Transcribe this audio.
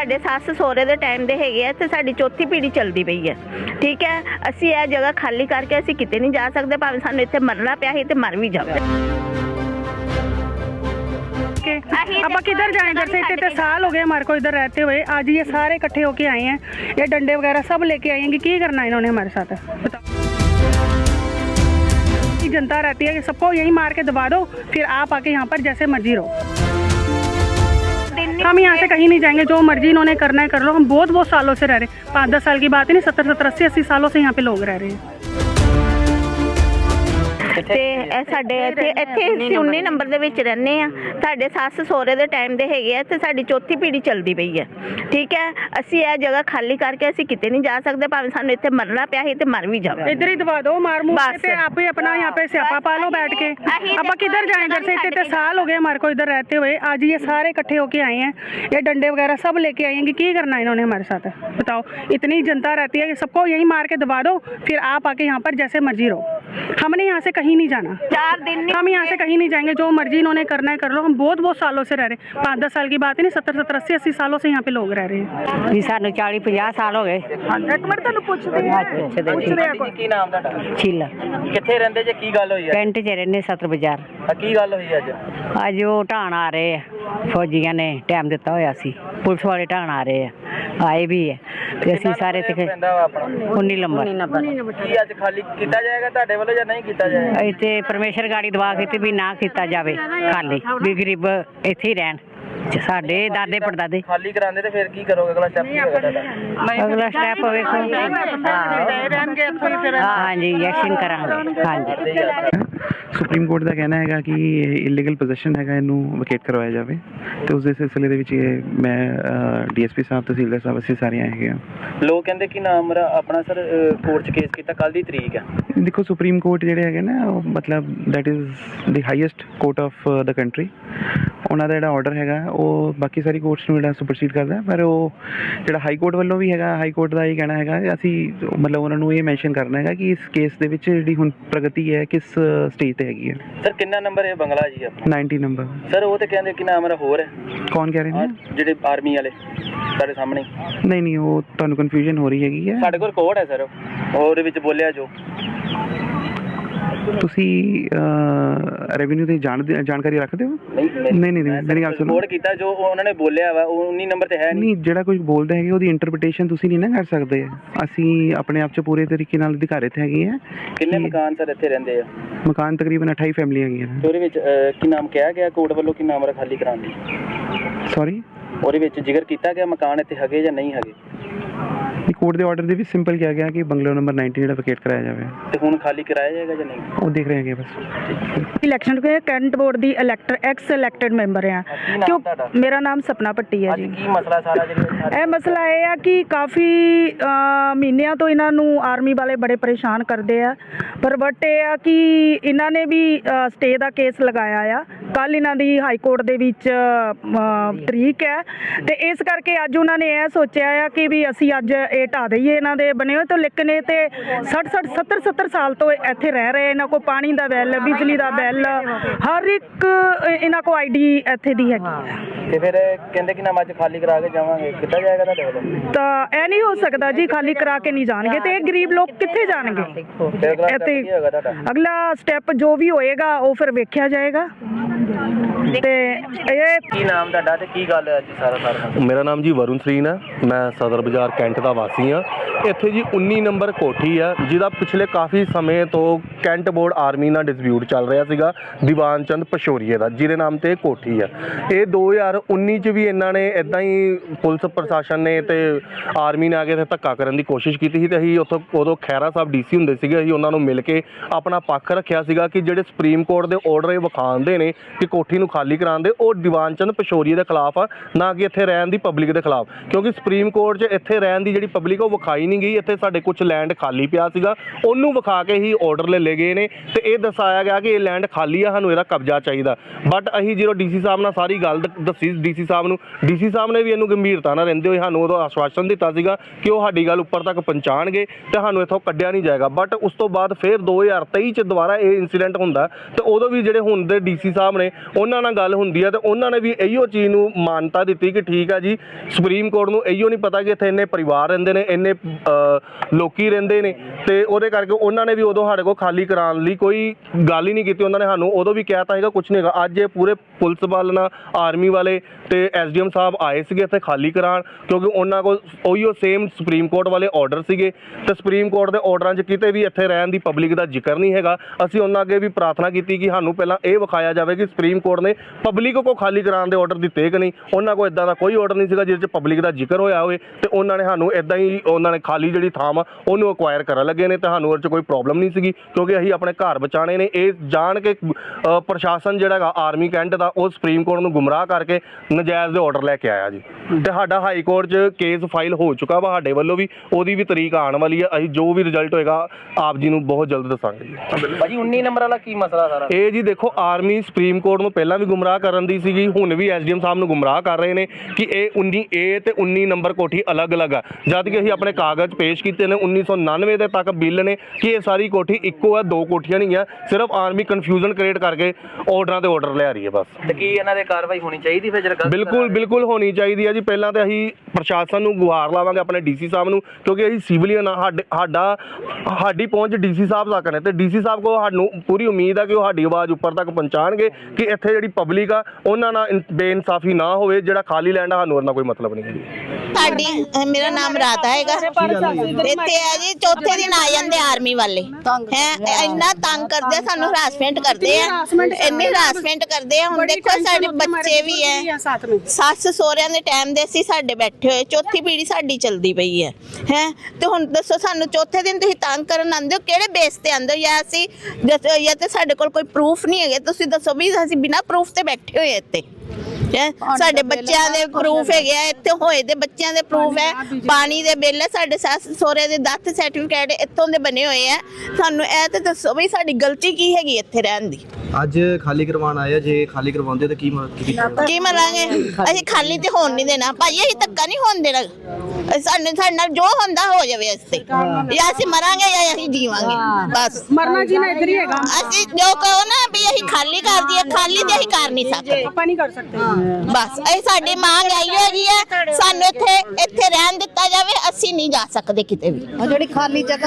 ਸਾਡੇ ਸੱਸ ਸਹੁਰੇ ਦੇ ਟਾਈਮ ਦੇ ਹੈਗੇ ਆ ਤੇ ਸਾਡੀ ਚੌਥੀ ਪੀੜ੍ਹੀ ਚੱਲਦੀ ਪਈ ਹੈ ਠੀਕ ਹੈ ਅਸੀਂ ਇਹ ਜਗ੍ਹਾ ਖਾਲੀ ਕਰਕੇ ਅਸੀਂ ਕਿਤੇ ਨਹੀਂ ਜਾ ਸਕਦੇ ਭਾਵੇਂ ਸਾਨੂੰ ਇੱਥੇ ਮਰਨਾ ਪਿਆ ਸੀ ਤੇ ਮਰ ਵੀ ਜਾਵੇ के अही अब देखो, किधर जाएं इधर से इधर इतने भी साल हो गए हमारे को इधर रहते हुए आज ये सारे इकट्ठे होके आए हैं ये डंडे वगैरह सब लेके आए हैं कि की करना है इन्होंने हमारे साथ बताओ की जनता रहती है कि सबको यही मार के दबा दो फिर आप आके यहाँ पर जैसे मर्जी रहो हम यहाँ से कहीं नहीं जाएंगे जो मर्जी इन्होंने करना है कर लो हम बहुत बहुत सालों से रह रहे हैं पाँच दस साल की बात ही नहीं सत्तर सत्तर अस्सी अस्सी सालों से यहाँ पे लोग रह रहे हैं ਤੇ ਇਹ ਸਾਡੇ ਇੱਥੇ ਇੱਥੇ ਅਸੀਂ 19 ਨੰਬਰ ਦੇ ਵਿੱਚ ਰਹਿੰਦੇ ਆ ਸਾਡੇ ਸੱਸ ਸਹੁਰੇ ਦੇ ਟਾਈਮ ਦੇ ਹੈਗੇ ਆ ਤੇ ਸਾਡੀ ਚੌਥੀ ਪੀੜ੍ਹੀ ਚੱਲਦੀ ਪਈ ਹੈ ਠੀਕ ਹੈ ਅਸੀਂ ਇਹ ਜਗ੍ਹਾ ਖਾਲੀ ਕਰਕੇ ਅਸੀਂ ਕਿਤੇ ਨਹੀਂ ਜਾ ਸਕਦੇ ਭਾਵੇਂ ਸਾਨੂੰ ਇੱਥੇ ਮਰਨਾ ਪਿਆ ਸੀ ਤੇ ਮਰ ਵੀ ਜਾਵੇ इधर ही दबा दो मार मुँह बस। पे आप ही अपना यहाँ पे स्यापा पालो बैठ के अही अब देखो, किधर जाएं इधर से इतने इतने साल हो गए हमारे को इधर रहते हुए आज ये सारे इकट्ठे होके आए हैं ये डंडे वगैरह सब लेके आए हैं कि की करना है इन्होंने हमारे साथ बताओ इतनी जनता रहती है कि सबको यही मार के दबा दो फिर आप आके यहाँ पर जैसे मर्जी रहो हमने यहाँ से कहीं नहीं जाना ਚਾਰ ਦਿਨ हम यहाँ से कहीं नहीं जाएंगे जो मर्जी इन्होंने करना है कर लो हम बहुत बहुत सालों से रह रहे हैं पाँच दस साल की बात ही नहीं सत्तर सत्तर अस्सी अस्सी सालों से यहाँ पे लोग रह रहे हैं ਵੀ ਸਾਨੂੰ 40 50 ਸਾਲ ਹੋ ਗਏ एक मिनट तुम पूछते ਜੀ ਕੀ ਨਾਮ ਤੁਹਾਡਾ ਛਿੱਲ ਕਿੱਥੇ ਰਹਿੰਦੇ ਜੇ ਕੀ ਗੱਲ ਹੋਈ ਹੈ ਪਿੰਡ ਚ ਰਹਿੰਦੇ ਸਤਰ ਬਾਜ਼ਾਰ ਆ ਕੀ ਗੱਲ ਹੋਈ ਅੱਜ ਅੱਜ ਉਹ ਢਾਣ ਆ ਰਹੇ ਆ ਫੌਜੀਆਂ ਨੇ ਟਾਈਮ ਦਿੱਤਾ ਹੋਇਆ ਸੀ ਪੁਲਿਸ ਵਾਲੇ ਢਾਣ ਆ ਰਹੇ ਆ ਆਏ ਵੀ ਹੈ ਤੇ ਅਸੀਂ ਸਾਰੇ ਤੇ ਪੈਂਦਾ ਵਾ ਆਪਣਾ 19 ਨੰਬਰ ਕੀ ਅੱਜ ਖਾਲੀ ਕੀਤਾ ਜਾਏਗਾ ਤੁਹਾਡੇ ਵੱਲੋਂ ਜਾਂ ਨਹੀਂ ਕੀਤਾ ਜਾਏਗਾ ਇੱਥੇ ਪਰਮੇਸ਼ਰ ਗਾੜੀ ਦਵਾ ਕੀਤੀ ਵੀ ਨਾ ਕੀਤਾ ਜਾਵੇ ਖਾਲੀ ਵੀ ਗਰੀਬ ਇੱਥੇ ਹੀ ਰਹਿਣ ਸਾਡੇ ਦਾਦੇ ਪੜਦਾਦੇ ਖਾਲੀ ਕਰਾਉਂਦੇ ਤੇ ਫਿਰ ਕੀ ਕਰੋਗੇ ਅਗਲਾ ਸਟੈਪ ਕੀ ਹੋਏਗਾ ਤੁਹਾਡਾ ਅਗਲਾ ਸਟੈਪ ਵੇਖੋ ਹਾਂ ਹਾਂਜੀ ਐਕਸ਼ਨ ਕਰਾਂਗੇ ਹਾਂਜੀ ਸੁਪਰੀਮ ਕੋਰਟ ਦਾ ਕਹਿਣਾ ਹੈਗਾ ਕਿ ਇਲੀਗਲ ਪੋਜੀਸ਼ਨ ਹੈਗਾ ਇਹਨੂੰ ਵਕੇਟ ਕਰਵਾਇਆ ਜਾਵੇ। ਤੇ ਉਸ ਦੇ ਸਿਲਸਿਲੇ ਦੇ ਵਿੱਚ ਇਹ ਮੈਂ ਡੀਐਸਪੀ ਸਾਹਿਬ ਤਹਿਸੀਲਦਾਰ ਸਾਹਿਬ ਅਸੀਂ ਸਾਰੇ ਆਏ ਹੈਗੇ ਆ ਲੋਕ ਕਹਿੰਦੇ ਕਿ ਨਾਮ ਮੇਰਾ ਆਪਣਾ ਸਰ ਕੋਰਟ 'ਚ ਕੇਸ ਕੀਤਾ ਕੱਲ ਦੀ ਤਰੀਕ ਹੈ। ਦੇਖੋ ਸੁਪਰੀਮ ਕੋਰਟ ਜਿਹੜੇ ਹੈਗੇ ਨਾ ਉਹ ਮਤਲਬ that is the highest court of the country ਉਹਨਾਂ ਦਾ ਜਿਹੜਾ ਆਰਡਰ ਹੈਗਾ ਉਹ ਬਾਕੀ ਸਾਰੀ ਕੋਰਟਸ ਨੂੰ ਜਿਹੜਾ ਸੁਪਰਸੀਡ ਕਰਦਾ ਹੈ, ਪਰ ਉਹ ਜਿਹੜਾ ਹਾਈ ਕੋਰਟ ਵੱਲੋਂ ਵੀ ਹੈਗਾ ਹਾਈ ਕੋਰਟ ਦਾ ਇਹ ਕਹਿਣਾ ਹੈਗਾ ਅਸੀਂ ਮਤਲਬ ਉਹਨਾਂ ਨੂੰ ਇਹ ਮੈਂਸ਼ਨ ਕਰਨਾ ਹੈਗਾ ਕਿ ਇਸ ਕੇਸ ਦੇ ਵਿੱਚ ਜਿਹੜੀ ਹੁਣ ਪ੍ਰਗਤੀ ਹੈ ਕਿਸ ਸਟੇਜ ਤੇ ਹੈਗੀ ਹੈ। ਸਰ ਕਿੰਨਾ ਨੰਬਰ ਹੈ ਬੰਗਲਾ ਜੀ ਆਪਣਾ? 90 ਨੰਬਰ ਸਰ ਉਹ ਤੇ ਕਹਿੰਦੇ ਕਿ ਨਾਮ ਮੇਰਾ ਹੋਰ ਹੈ। ਕੌਣ ਕਹਿ ਰਹੇ ਨੇ? ਜਿਹੜੇ ਆਰਮੀ ਵਾਲੇ ਸਾਡੇ ਸਾਹਮਣੇ। ਨਹੀਂ ਨਹੀਂ ਉਹ ਤੁਹਾਨੂੰ ਕਨਫਿਊਜ਼ਨ ਹੋ ਰਹੀ ਹੈਗੀ ਹੈ। ਸਾਡੇ ਕੋਲ ਕੋਡ ਹੈ ਸਰ ਉਹਦੇ ਵਿੱਚ ਬੋਲਿਆ ਜੋ। ਤੁਸੀਂ ਰੈਵਨਿਊ ਦੀ ਜਾਣ ਜਾਣਕਾਰੀ ਰੱਖਦੇ ਹੋ? ਨਹੀਂ ਨਹੀਂ। ਨਹੀਂ ਮੇਰੀ ਗੱਲ ਸੁਣੋ। ਕੋਡ ਕੀਤਾ ਜੋ ਉਹਨਾਂ ਨੇ ਬੋਲਿਆ ਵਾ ਉਹ 19 ਨੰਬਰ ਤੇ ਹੈ ਨਹੀਂ। ਨਹੀਂ ਜਿਹੜਾ ਕੋਈ ਬੋਲਦਾ ਹੈਗਾ ਉਹਦੀ ਇੰਟਰਪ੍ਰੀਟੇਸ਼ਨ ਤੁਸੀਂ ਨਹੀਂ ਨਾ ਕਰ ਸਕਦੇ। ਅਸੀਂ ਆਪਣੇ ਆਪ ਚ ਪੂਰੇ ਤਰੀਕੇ ਨਾਲ ਅਧਿਕਾਰਿਤ ਹੈਗੇ ਆ ਕਿੰਨੇ ਮਕਾਨ ਸਰ ਇੱਥੇ ਰਹਿੰਦੇ ਆ? ਮਕਾਨ ਤਕਰੀਬਨ 28 ਫੈਮਿਲੀ ਹੈਗੀਆਂ ਤੇ ਉਹਦੇ ਵਿੱਚ ਕੀ ਨਾਮ ਕਿਹਾ ਗਿਆ ਕੋਰਟ ਵੱਲੋਂ ਕਿ ਨਾਮ ਖਾਲੀ ਕਰਾਉਣ ਦੀ? ਸੌਰੀ ਉਹਦੇ ਵਿੱਚ ਜ਼ਿਕਰ ਕੀਤਾ ਗਿਆ ਮਕਾਨ ਇੱਥੇ ਹੈਗੇ ਜਾਂ ਨਹੀਂ ਹੈਗੇ? ਕੋਰਟ ਦੇ ਆਰਡਰ ਦੇ ਵਿੱਚ ਸਿੰਪਲ ਕਿਹਾ ਗਿਆ ਕਿ ਬੰਗਲੌਰ ਨੰਬਰ 90 ਜਿਹੜਾ ਵਕੇਟ ਕਰਾਇਆ ਜਾਵੇ। ਤੇ ਹੁਣ ਖਾਲੀ ਕਰਾਇਆ ਜਾਏਗਾ ਜਾਂ ਨਹੀਂ? ਉਹ ਦੇਖ ਰਹੇ ਹੈਗੇ ਬਸ। ਇਲੈਕਸ਼ਨ ਕੇ ਕਰੰਟ ਬੋਰਡ ਦੀ ਇਲੈਕਟਰ ਐਕਸ ਇਲੈਕਟਡ ਮੈਂਬਰ ਆ ਕਿਉਂ? ਮੇਰਾ ਨਾਮ ਸਪਨਾ ਪੱਟੀ ਹੈ ਅੱਜ ਜੀ। ਕੀ ਮਸਲਾ ਸਾਰਾ ਜਿਹੜਾ ਇਹ ਮਸਲਾ ਇਹ ਆ ਕਿ ਕਾਫੀ ਮਹੀਨਿਆਂ ਤੋਂ ਇਹਨਾਂ ਨੂੰ ਆਰਮੀ ਵਾਲੇ ਬੜੇ ਪਰੇਸ਼ਾਨ ਕਰਦੇ ਆ। ਪਰ ਬਟ ਇਹ ਆ ਕਿ ਇਹਨਾਂ ਨੇ ਵੀ ਸਟੇ ਦਾ ਕੇਸ ਲਗਾਇਆ ਆ। ਕੱਲ ਇਹਨਾਂ ਦੀ ਹਾਈ ਕੋਰਟ ਦੇ ਵਿੱਚ ਤਰੀਕ ਹੈ। ਤੇ ਇਸ ਕਰਕੇ ਅੱਜ ਉਹਨਾਂ ਨੇ ਇਹ ਸੋਚਿਆ ਆ ਕਿ ਵੀ ਅਸੀਂ ਅੱਜ ਇਹ ਢਾ ਦਈਏ ਇਹਨਾਂ ਦੇ ਬਣੇ ਹੋਏ ਤੋਂ ਲੇਕਿਨ ਇਹ ਤੇ 60 60 70 70 ਸਾਲ ਤੋਂ ਇੱਥੇ ਰਹਿ ਰਹੇ ਇਹਨਾਂ ਕੋਲ ਪਾਣੀ ਦਾ ਬਿੱਲ ਬਿਜਲੀ ਦਾ ਬਿੱਲ ਹਰ ਇੱਕ ਇਹਨਾਂ ਕੋਲ ਆਈਡੀ ਇੱਥੇ ਦੀ ਹੈਗੀ ਹੈ। ਤੇ ਫਿਰ ਕਹਿੰਦੇ ਕਿ ਨਾਮ ਅੱਜ ਖਾਲੀ ਕਰਾ ਕੇ ਜਾਵਾਂਗੇ। ਕਿੱਦਾਂ ਜਾਏਗਾ ਤੁਹਾਡੇ ਵੱਲੋਂ? ਤਾਂ ਇਹ ਨਹੀਂ ਹੋ ਸਕਦਾ ਜੀ ਖਾਲੀ ਕਰਾ ਕੇ ਨਹੀਂ ਜਾਣਗੇ ਤੇ ਇਹ ਗਰੀਬ ਲੋਕ ਕਿੱਥੇ ਜਾਣਗੇ? ਇੱਥੇ ਕੀ ਅਗਲਾ ਸਟੈਪ ਜੋ ਵੀ ਹੋਏਗਾ ਉਹ ਫਿਰ ਵੇਖਿਆ ਜਾਏਗਾ। ਤੇ ਇਹ ਕੀ ਨਾਮ ਤੁਹਾਡਾ ਤੇ ਕੀ ਗੱਲ ਹੈ ਅੱਜ ਸਾਰਾ ਸਾਰਾ? ਮੇਰਾ ਨਾਮ ਜੀ ਵਰੁਣ ਸਰੀਨ ਹੈ। ਮੈਂ ਸਦਰ ਬਾਜ਼ਾਰ ਕੈਂਟ ਦਾ ਵਾਸੀ ਹਾਂ। ਇੱਥੇ ਜੀ 19 ਨੰਬਰ ਕੋਠੀ ਆ, ਜਿਹਦਾ ਪਿਛਲੇ ਕਾਫੀ ਸਮੇਂ ਤੋਂ ਕੈਂਟ ਬੋਰਡ ਆਰਮੀ ਨਾਲ ਡਿਸਪਿਊਟ ਚੱਲ ਰਿਹਾ ਸੀਗਾ, ਦੀਵਾਨ ਚੰਦ ਪਸ਼ੋਰੀਏ ਦਾ, ਜਿਹਦੇ ਨਾਮ ਤੇ ਇਹ ਕੋਠੀ ਆ। ਇਹ 2019 ਚ ਵੀ ਇਹਨਾਂ ਨੇ ਇਦਾਂ ਹੀ ਪੁਲਿਸ ਪ੍ਰਸ਼ਾਸਨ ਨੇ ਤੇ ਆਰਮੀ ਨੇ ਆ ਕੇ ਇੱਥੇ ਧੱਕਾ ਕਰਨ ਦੀ ਕੋਸ਼ਿਸ਼ ਕੀਤੀ ਸੀ ਤੇ ਅਸੀਂ ਉੱਥੋਂ, ਉਦੋਂ ਖੈਰਾ ਸਾਹਿਬ ਡੀਸੀ ਹੁੰਦੇ ਸੀਗੇ, ਅਸੀਂ ਉਹਨਾਂ ਨੂੰ ਮਿਲ ਕੇ ਆਪਣਾ ਪੱਖ ਰੱਖਿਆ ਸੀਗਾ ਕਿ ਜਿਹੜੇ ਸੁਪਰੀਮ ਕੋਰਟ ਦੇ ਆਰਡਰ ਇਹ ਵਿਖਾਉਂਦੇ ਨੇ ਕਿ ਕੋਠੀ ਨੂੰ ਖਾਲੀ ਕਰਾਉਣ ਦੇ, ਉਹ ਦੀਵਾਨ ਚੰਦ ਪਸ਼ੋਰੀਏ ਦੇ ਖਿਲਾਫ ਆ, ਨਾ ਕਿ ਇੱਥੇ ਰਹਿਣ ਦੀ ਪਬਲਿਕ ਦੇ ਖਿਲਾਫ। ਕਿਉਂਕਿ ਸੁਪਰੀਮ ਕੋਰਟ 'ਚ ਇੱਥੇ ਰਹਿਣ ਦੀ ਜਿਹੜੀ ਪਬਲਿਕ ਉਹ ਵਿਖਾਈ ਨਹੀਂ ਗਈ। ਇੱਥੇ ਸਾਡੇ ਕੁਝ ਲੈਂਡ ਖਾਲੀ ਪਿਆ ਸੀਗਾ। ਉਹਨੂੰ ਵਿਖਾ ਕੇ ਹੀ ਆਰਡਰ ਲੈ ਲਏ ਗਏ ਨੇ ਤੇ ਇਹ ਦਰਸਾਇਆ ਗਿਆ ਕਿ ਇਹ ਲੈਂਡ ਖਾਲੀ ਆ, ਸਾਨੂੰ ਇਹਦਾ ਕਬਜ਼ਾ ਚਾਹੀਦਾ। ਬਟ ਅਸੀਂ ਜਦੋਂ ਡੀਸੀ ਸਾਹਿਬ ਨਾਲ ਸਾਰੀ ਗੱਲ ਦ- ਦੱਸੀ ਡੀਸੀ ਸਾਹਿਬ ਨੂੰ ਡੀਸੀ ਸਾਹਿਬ ਨੇ ਵੀ ਇਹਨੂੰ ਗੰਭੀਰਤਾ ਨਾਲ ਰਹਿੰਦੇ ਹੋਏ ਸਾਨੂੰ ਉਹਦਾ ਆਸ਼ਵਾਸਨ ਦਿੱਤਾ ਸੀਗਾ ਕਿ ਉਹ ਸਾਡੀ ਗੱਲ ਉੱਪਰ ਤੱਕ ਪਹੁੰਚਾਣਗੇ ਤੇ ਸਾਨੂੰ ਇੱਥੋਂ ਕੱਢਿਆ ਨਹੀਂ ਜਾਏਗਾ। ਬਟ ਉਸ ਤੋਂ ਬਾਅਦ ਫਿਰ 2023 ਚ ਦੁਬਾਰਾ ਇਹ ਇਨਸੀਡੈਂਟ ਹੁੰਦਾ ਤੇ ਉਦੋਂ ਵੀ ਜਿਹੜੇ ਹੁਣ ਦੇ ਡੀਸੀ ਸਾਹਿਬ ਨੇ, ਉਹਨਾਂ ਨਾਲ ਗੱਲ ਹੁੰਦੀ ਹੈ ਤੇ ਉਹਨਾਂ ਨੇ ਵੀ ਇਹੀਓ ਚੀਜ਼ ਨੂੰ ਮਾਨਤਾ ਦਿੱਤੀ ਕਿ ਠੀਕ ਹੈ ਜੀ ਸੁਪਰੀਮ ਕੋਰਟ ਨੂੰ ਇਹੀਓ ਨਹੀਂ ਪਤਾ ਕਿ ਇੱਥੇ ਇੰਨੇ ਪਰਿਵਾਰ ਰਹਿੰਦੇ ਨੇ, ਇੰਨੇ ਲੋਕੀ ਰਹਿੰਦੇ ਨੇ ਤੇ ਉਹਦੇ ਕਰਕੇ ਉਹਨਾਂ ਨੇ ਵੀ ਉਦੋਂ ਸਾਡੇ ਕੋਲ ਖਾਲੀ ਕਰਾਉਣ ਲਈ ਕੋਈ ਗੱਲ ਹੀ ਨਹੀਂ ਕੀਤੀ। ਉਹਨਾਂ ਨੇ ਸਾਨੂੰ ਉਦੋਂ ਵੀ ਕਹਿਤਾ ਹੈਗਾ ਕੁਝ ਨਹੀਂ ਹੈਗਾ। ਅੱਜ ਇਹ ਪੂਰੇ ਪੁਲਿਸ ਬਲ ਨਾਲ ਆਰਮੀ ਵਾਲੇ ਤੇ ਐਸਡੀਐਮ ਸਾਹਿਬ ਆਏ ਸੀਗੇ ਇੱਥੇ ਖਾਲੀ ਕਰਾਉਣ, ਕਿਉਂਕਿ ਉਹਨਾਂ ਕੋਲ ਉਹੀਓ ਸੇਮ ਸੁਪਰੀਮ ਕੋਰਟ ਵਾਲੇ ਆਰਡਰ ਸੀਗੇ। ਤੇ ਸੁਪਰੀਮ ਕੋਰਟ ਦੇ ਆਰਡਰਾਂ 'ਚ ਕਿਤੇ ਵੀ ਇੱਥੇ ਰਹਿਣ ਦੀ ਪਬਲਿਕ ਦਾ ਜ਼ਿਕਰ ਨਹੀਂ ਹੈਗਾ। ਅਸੀਂ ਉਹਨਾਂ ਅੱਗੇ ਵੀ ਪ੍ਰਾਰਥਨਾ ਕੀਤੀ ਕਿ ਸਾਨੂੰ ਪਹਿਲਾਂ ਇਹ ਵਿਖਾਇਆ ਜਾਵੇ ਕਿ ਸੁਪਰੀਮ ਕੋਰਟ ਨੇ ਪਬਲਿਕ ਕੋ ਖਾਲੀ ਕਰਾਉਣ ਦੇ ਆਰਡਰ ਦਿੱਤੇ ਕਿ ਨਹੀਂ। ਉਹਨਾਂ ਕੋਲ ਇਦਾਂ ਦਾ ਕੋਈ ਆਰਡਰ ਨਹੀਂ ਸੀਗਾ, ਜਿਸ 'ਚ ਪਬਲਿਕ ਦਾ ਜ਼ਿਕਰ ਹੋਇਆ ਹੋਵੇ ਤੇ ਉਹਨਾਂ ਨੇ ਸਾਨੂੰ ਇਦਾਂ ਹੀ, ਉਹਨਾਂ ਨੇ ਖਾਲੀ ਜਿਹੜੀ ਥਾਂ ਵਾ ਉਹਨੂੰ ਅਕਵਾਇਰ ਕਰਨ ਲੱਗੇ ਨੇ ਤੇ ਸਾਨੂੰ ਉਹਦੇ 'ਚ ਕੋਈ ਪ੍ਰੋਬਲਮ ਨਹੀਂ ਸੀਗੀ ਕਿਉਂਕਿ ਅਸੀਂ ਆਪਣੇ ਘਰ ਬਚਾਣੇ ਨੇ। ਇਹ ਜਾਣ ਕੇ ਪ੍ਰਸ਼ਾਸਨ ਜਿਹੜਾ ਹੈਗਾ ਆਰਮੀ ਕੈਂਟ ਦਾ ਉਹ ਸੁਪਰੀਮ ਕੋਰਟ ਨੂੰ ਗੁੰਮਰਾਹ ਕਰਕੇ ਨਜਾਇਜ਼ ਦੇ ਆਰਡਰ ਲੈ ਕੇ ਆਇਆ ਜੀ। ਤੇ ਸਾਡਾ ਹਾਈ ਕੋਰਟ 'ਚ ਕੇਸ ਫਾਈਲ ਹੋ ਚੁੱਕਾ ਵਾ ਸਾਡੇ ਵੱਲੋਂ ਵੀ ਉਹਦੀ ਵੀ ਤਰੀਕ ਆਉਣ ਵਾਲੀ ਹੈ ਅਸੀਂ ਜੋ ਵੀ ਰਿਜ਼ਲਟ ਹੋਏਗਾ ਆਪ ਜੀ ਨੂੰ ਬਹੁਤ ਜਲਦ ਦੱਸਾਂਗੇ ਜੀ। ਭਾਜੀ 19 ਨੰਬਰ ਵਾਲਾ ਕੀ ਮਸਲਾ ਸਾਰਾ? ਇਹ ਜੀ ਦੇਖੋ ਆਰਮੀ ਸੁਪਰੀਮ ਕੋਰਟ ਨੂੰ ਪਹਿਲਾਂ ਵੀ ਗੁੰਮਰਾਹ ਕਰਨ ਦੀ ਸੀਗੀ ਹੁਣ ਵੀ ਐਸਡੀਐਮ ਸਾਹਿਬ ਨੂੰ ਗੁੰਮਰਾਹ ਕਰ ਰਹੇ ਨੇ ਕਿ ਇਹ 19 ਏ ਤੇ 19 ਨੰਬਰ ਕੋਠੀ ਅਲੱਗ-ਅਲੱਗ ਆ। ਜਦ ਕਿ ਅਸੀਂ ਆਪਣੇ ਕਾਗਜ਼ ਪੇਸ਼ ਕੀਤੇ ਨੇ 1999 ਦੇ ਤੱਕ ਬਿੱਲ ਨੇ ਕਿ ਇਹ ਸਾਰੀ ਕੋਠੀ ਇੱਕੋ ਹੈ ਦੋ ਕੋਠੀਆਂ ਨਹੀਂ ਆ ਸਿਰਫ ਆਰਮੀ ਕਨਫਿਊਜ਼ਨ ਕ੍ਰੀਏਟ ਕਰਕੇ ਆਰਡਰਾਂ ਤੇ ਆਰਡਰ ਲਿਆ ਰਹੀ ਹੈ ਬਸ। ਤੇ ਕੀ ਇਹਨਾਂ ਦੇ ਕਾਰਵਾਈ ਹੋਣੀ ਚਾਹੀਦੀ ਫਿਰ ਜਰ ਬਿਲਕੁਲ ਬਿਲਕੁਲ ਹੋਣੀ ਚਾਹੀਦੀ ਹੈ ਜੀ। ਪਹਿਲਾਂ ਤੇ ਅਸੀਂ ਪ੍ਰਸ਼ਾਸਨ ਨੂੰ ਗੁਹਾਰ ਲਾਵਾਂਗੇ ਆਪਣੇ ਡੀਸੀ ਸਾਹਿਬ ਨੂੰ ਕਿਉਂਕਿ ਅਸੀਂ ਸਿਵਲੀਅਨ ਆ ਸਾਡੇ ਸਾਡਾ ਪਹੁੰਚ ਡੀਸੀ ਸਾਹਿਬ ਤੱਕ ਨੇ। ਤੇ ਡੀਸੀ ਸਾਹਿਬ ਕੋ ਸਾਨੂੰ ਪੂਰੀ ਉਮੀਦ ਆ ਕਿ ਉਹ ਸਾਡੀ ਆਵਾਜ਼ ਉੱਪਰ ਤੱਕ ਪਹੁੰਚਾਣਗੇ ਕਿ ਇੱਥੇ ਜਿਹੜੀ ਪਬਲਿਕ ਆ ਉਹਨਾਂ ਨਾਲ ਇਨ- ਬੇਇਨਸਾਫੀ ਨਾ ਹੋਵੇ ਜਿਹੜਾ ਖਾਲੀ ਲੈਂਡ ਆ ਸਾਨੂੰ ਉਹਨਾਂ ਕੋਈ ਮਤਲਬ ਨਹੀਂ ਹੈ ਸਾਡੀ ਅਹ ਮੇਰਾ ਨਾਮ ਰਾਤਾ ਹੈਗਾ। ਇੱਥੇ ਆ ਜੀ ਚੌਥੇ ਦਿਨ ਆ ਜਾਂਦੇ ਆਰਮੀ ਵਾਲੇ। ਹੈ ਇੰਨਾ ਤੰਗ ਕਰਦੇ ਆ, ਸਾਨੂੰ ਹਰਾਸਮੈਂਟ ਕਰਦੇ ਆ। ਇੰਨੀ ਹਰਾਸਮੈਂਟ ਕਰਦੇ ਆ। ਹੁਣ ਦੇਖੋ ਸਾਡੇ ਬੱਚੇ ਵੀ ਹੈ ਸੱਸ ਸੋਹਰਿਆਂ ਦੇ ਟਾਈਮ ਦੇ ਸੀ ਸਾਡੇ ਬੈਠੇ ਹੋਏ ਚੌਥੀ ਪੀੜੀ ਸਾਡੀ ਚਲਦੀ ਪਈ ਹੈ ਹੈ ਤੇ ਹੁਣ ਦੱਸੋ ਸਾਨੂੰ ਚੌਥੇ ਦਿਨ ਤੁਸੀਂ ਤੰਗ ਕਰਨ ਆਂਦੇ ਹੋ? ਕਿਹੜੇ ਬੇਸ ਤੇ ਆਂਦੇ ਹੋ? ਜਾਂ ਅਸੀਂ ਜਾਂ ਤੇ ਸਾਡੇ ਕੋਲ ਕੋਈ ਪ੍ਰੂਫ ਨਹੀਂ ਹੈਗੇ? ਤੁਸੀਂ ਦੱਸੋ ਵੀ ਅਸੀਂ ਬਿਨਾਂ ਪ੍ਰੂਫ ਤੇ ਬੈਠੇ ਹੋਏ ਇੱਥੇ। ਹੈਂ? ਸਾਡੇ ਬੱਚਿਆਂ ਦੇ ਪ੍ਰੂਫ ਹੈਗੇ ਆ ਇੱਥੇ ਹੋਏ ਦੇ ਬੱਚਿਆਂ ਦੇ ਪ੍ਰੂਫ ਹੈ। ਪਾਣੀ ਦੇ ਬਿੱਲ ਹੈ, ਸਾਡੇ ਸੱਸ ਸੋਹਰੇ ਦੇ ਦੱਤ ਸਰਟੀਫਿਕੇਟ ਇੱਥੋਂ ਦੇ ਬਣੇ ਹੋਏ ਆ। ਸਾਨੂੰ ਇਹ ਤੇ ਦੱਸੋ ਵੀ ਸਾਡੀ ਗਲਤੀ ਕੀ ਹੈਗੀ ਇੱਥੇ ਰਹਿਣ ਦੀ? ਅੱਜ ਖਾਲੀ ਕਰਵਾਉਣ ਆਏ ਆ ਜੇ ਖਾਲੀ ਕਰਵਾਉਂਦੇ ਤਾਂ ਕੀ ਮ- ਕੀ ਮਰਾਂਗੇ ਅਸੀਂ ਖਾਲੀ ਤੇ ਹੋਣ ਨਹੀਂ ਦੇਣਾ। ਭਾਈ ਅਸੀਂ ਧੱਕਾ ਨਹੀਂ ਹੋਣ ਦੇਣਾ। ਅਸੀਂ- ਸਾਡੇ ਸਾਡੇ ਨਾਲ ਜੋ ਹੁੰਦਾ ਹੋ ਜਾਵੇ ਇਸ ਤੇ ਜਾਂ ਅਸੀਂ ਮਰਾਂਗੇ ਜਾਂ ਅਸੀਂ ਜੀਵਾਂਗੇ। ਬਸ। ਮਰਨਾ ਜੀ ਨਾ ਇੱਧਰ ਹੀ ਹੈਗਾ। ਅਸੀਂ ਜੋ ਕਹੋ ਨਾ ਵੀ ਅਸੀਂ ਖਾਲੀ ਕਰ ਦਈਏ ਖਾਲੀ ਤੇ ਅਸੀਂ ਕਰ ਨਹੀਂ ਸਕਦੇ। ਆਪਾਂ ਨਹੀਂ ਕਰ ਸਕਦੇ। ਬਸ। ਇਹ ਸਾਡੀ ਮੰਗ ਆਈ ਹੈਗੀ ਹੈ ਸਾਨੂੰ ਇੱਥੇ ਇੱਥੇ ਰਹਿਣ ਦਿੱਤਾ ਜਾਵੇ ਅਸੀਂ ਨਹੀਂ ਜਾ ਸਕਦੇ ਕਿਤੇ ਵੀ। ਜਿਹੜੀ ਖਾਲੀ ਜਗ੍ਹਾ